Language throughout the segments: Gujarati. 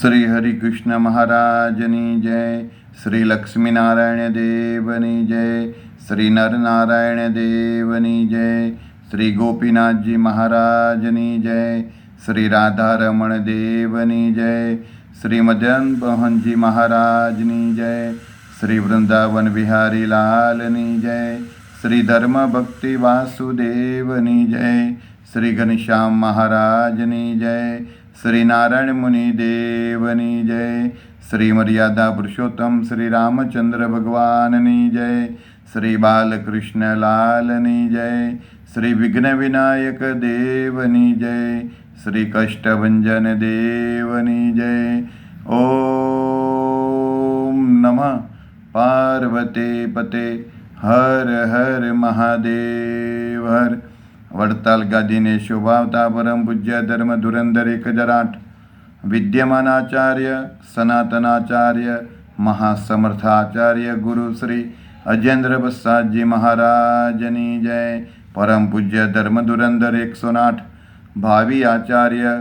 શ્રી હરિકૃષ્ણ મહારાજની જય શ્રી લક્ષ્મીનારાયણ દેવની જય શ્રી નરનારાયણ દેવની જય શ્રી ગોપીનાથજી મહારાજની જય શ્રી રાધારમણ દેવની જય શ્રી મદન મોહનજી મહારાજની જય શ્રી વૃંદાવન બિહારી લાલની જય શ્રી ધર્મ ભક્તિ વાસુદેવની જય શ્રી ઘનશ્યામ મહારાજની જય શ્રી નારાયણ મુનિ દેવની જય શ્રી મર્યાદા પુરુષોત્તમ શ્રી રામચંદ્ર ભગવાનની જય શ્રી બાલકૃષ્ણ લાલની જય શ્રી વિઘ્ન વિનાયક દેવની જય શ્રી કષ્ટભંજન દેવની જય ઓમ નમઃ પાર્વતે પતે હર હર મહાદેવ હર વડતાલ ગાદીને શોભાવતા પરમ પૂજ્ય ધર્મ ધુરંધર એક હજાર આઠ વિદ્યમાન આચાર્ય સનાતનાચાર્ય મહાસમર્થાચાર્ય ગુરુ શ્રી અજેન્દ્ર પ્રસાદજી મહારાજની જય. પરમ પૂજ્ય ધર્મ ધુરંધર એકસો આઠ, ભાવિ આચાર્ય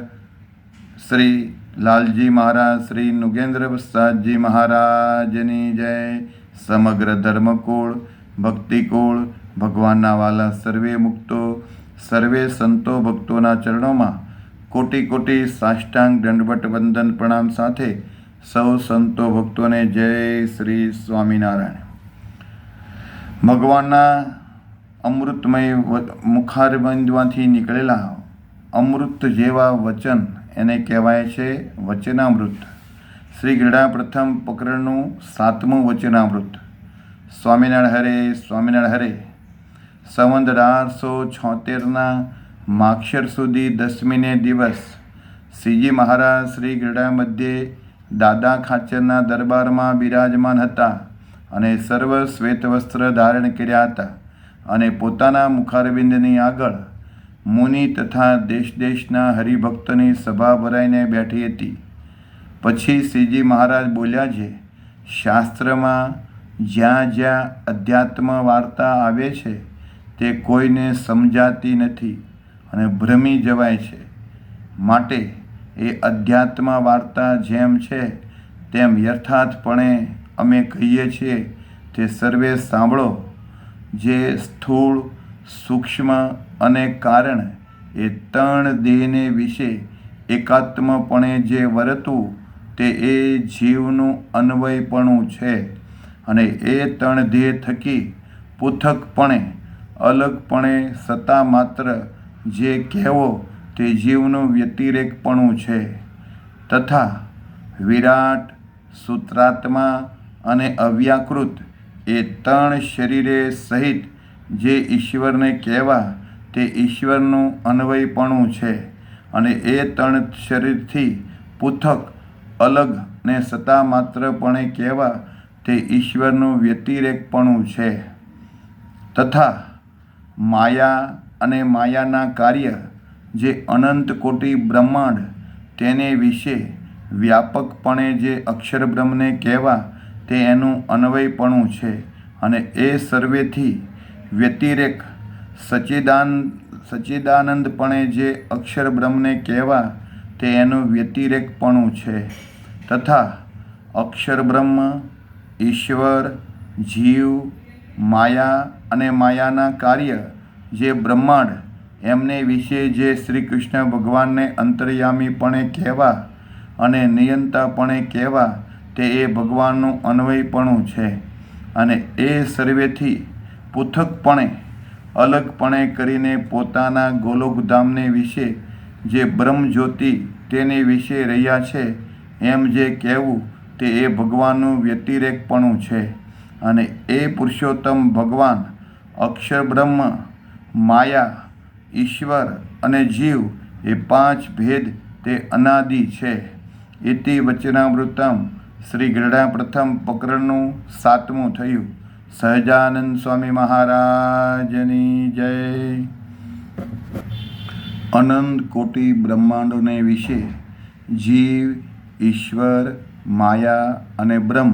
શ્રી લાલજી મહારાજ, શ્રી નુગેન્દ્ર પ્રસાદજી મહારાજની જય. સમગ્ર ધર્મકુળ, ભક્તિકુળ, ભગવાનના વાલા સર્વે મુક્તો સર્વે સંતો ભક્તોના ચરણોમાં કોટી કોટી સાષ્ટાંગ દંડવટ વંદન પ્રણામ સાથે સૌ સંતો ભક્તોને જય શ્રી સ્વામિનારાયણ. ભગવાનના અમૃતમય વ- નીકળેલા અમૃત જેવા વચન એને કહેવાય છે વચનામૃત. શ્રી ગઢા પ્રથમ પ્રકરણનું સાતમું વચનામૃત. સ્વામિનારાયણ હરે સ્વામિનારાયણ હરે. સંવંત અઢારસો છોતેરના માક્ષર સુધી દસમીને દિવસ શ્રીજી મહારાજ શ્રી ગઢડા મધ્યે દાદા ખાચરના દરબારમાં બિરાજમાન હતા અને સર્વ શ્વેત વસ્ત્ર ધારણ કર્યા હતા અને પોતાના મુખારબિંદની આગળ મુનિ તથા દેશ દેશના હરિભક્તોની સભા ભરાઈને બેઠી હતી. પછી શ્રીજી મહારાજ બોલ્યા છે, શાસ્ત્રમાં જ્યાં જ્યાં અધ્યાત્મ વાર્તા આવે છે તે કોઈને સમજાતી નથી અને ભ્રમી જવાય છે. માટે એ અધ્યાત્મ વાર્તા જેમ છે, તેમ યથાર્થપણે અમે કહીએ છીએ, તે સર્વે સાંભળો. જે સ્થૂળ, સૂક્ષ્મ અને કારણ એ ત્રણ દેહને વિશે એકાત્મપણે જે વર્તવું તે એ જીવનું અન્વયપણું છે અને એ ત્રણ દેહ થકી પૃથકપણે અલગપણે સત્તા માત્ર જે કહેવો તે જીવનું વ્યતિરેકપણું છે. તથા વિરાટ, સૂત્રાત્મા અને અવ્યાકૃત એ ત્રણ શરીરે સહિત જે ઈશ્વરને કહેવા તે ઈશ્વરનું અન્વયપણું છે અને એ ત્રણ શરીરથી પૃથક, અલગ ને સત્તા માત્રપણે કહેવા તે ઈશ્વરનું વ્યતિરેકપણું છે. તથા માયા અને માયાના કાર્ય જે અનંત કોટી બ્રહ્માંડ તેને વિશે વ્યાપકપણે જે અક્ષર બ્રહ્મને કહેવા તે એનું અન્વયપણું છે અને એ સર્વેથી વ્યતિરેક સચિદાન, સચિદાનંદપણે જે અક્ષર બ્રહ્મને કહેવા તે એનું વ્યતિરેકપણું છે. તથા અક્ષર બ્રહ્મ ઈશ્વર, જીવ માયા અને માયાના કાર્ય જે બ્રહ્માંડ, એમને વિશે જે શ્રી કૃષ્ણ ભગવાનને અંતર્યામીપણે કહેવા અને નિયંતાપણે કહેવા, તે એ ભગવાનનું અન્વયપણું છે. અને એ સર્વેથી પૃથકપણે, અલગપણે કરીને પોતાના ગોલોકધામને વિશે જે બ્રહ્મજ્યોતિ તેને વિશે રહ્યા છે, એમ જે કહેવું, તે એ ભગવાનનું વ્યતિરેકપણું છે. અને એ પુરુષોત્તમ ભગવાન અક્ષર બ્રહ્મ, માયા, ઈશ્વર અને જીવ એ પાંચ ભેદ તે અનાદિ છે. એતિ વચનામૃતમ શ્રી ગરડા પ્રથમ પ્રકરણનું સાતમું થયું. સહજાનંદ સ્વામી મહારાજની જય. અનંત કોટી બ્રહ્માંડોને વિશે જીવ, ઈશ્વર, માયા અને બ્રહ્મ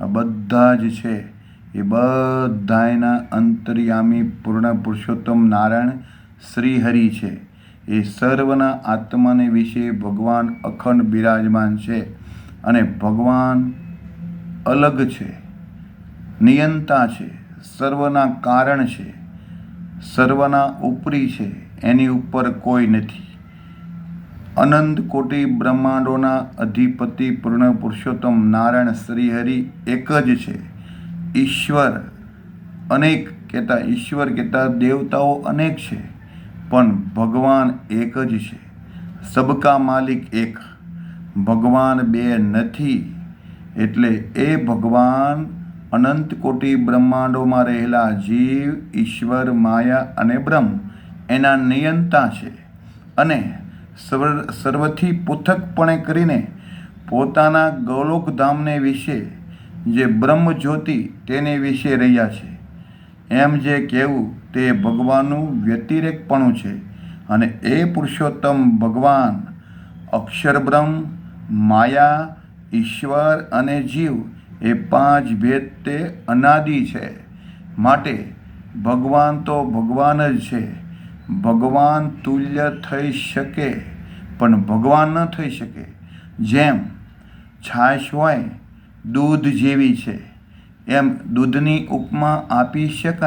આ બધા જ છે. એ બધાયના અંતર્યામી પૂર્ણ પુરુષોત્તમ નારાયણ શ્રી હરિ છે. એ સર્વના આત્માને વિશે ભગવાન અખંડ બિરાજમાન છે અને ભગવાન અલગ છે, નિયંતા છે, સર્વના કારણ છે, સર્વના ઉપરી છે, એની ઉપર કોઈ નથી. અનંત કોટી બ્રહ્માંડોના અધિપતિ પૂર્ણ પુરુષોત્તમ નારાયણ શ્રીહરિ એક જ છે. ઈશ્વર અનેક કહેતા, ઈશ્વર કહેતા દેવતાઓ અનેક છે, પણ ભગવાન એક જ છે. સબકા માલિક એક, ભગવાન બે નથી. એટલે એ ભગવાન અનંત કોટી બ્રહ્માંડોમાં રહેલા જીવ, ઈશ્વર, માયા અને બ્રહ્મ એના નિયંતા છે. અને સર્વ, સર્વથી પૃથકપણે કરીને પોતાના ગૌલોકધામને વિશે જે બ્રહ્મ જ્યોતિ તેને વિશે રહ્યા છે. એમ જે કહેવું તે ભગવાનનું વ્યતિરેકપણું છે અને એ પુરુષોત્તમ ભગવાન અક્ષર બ્રહ્મ માયા, ઈશ્વર અને જીવ એ પાંચ ભેદ તે અનાદિ છે. માટે ભગવાન તો ભગવાન જ છે. ભગવાન તુલ્ય થઈ શકે. પણ ભગવાન ન થઈ શકે. જેમ છાશ હોય, દૂધ જેવી છે, એમ દૂધની ઉપમા આપી શકાય.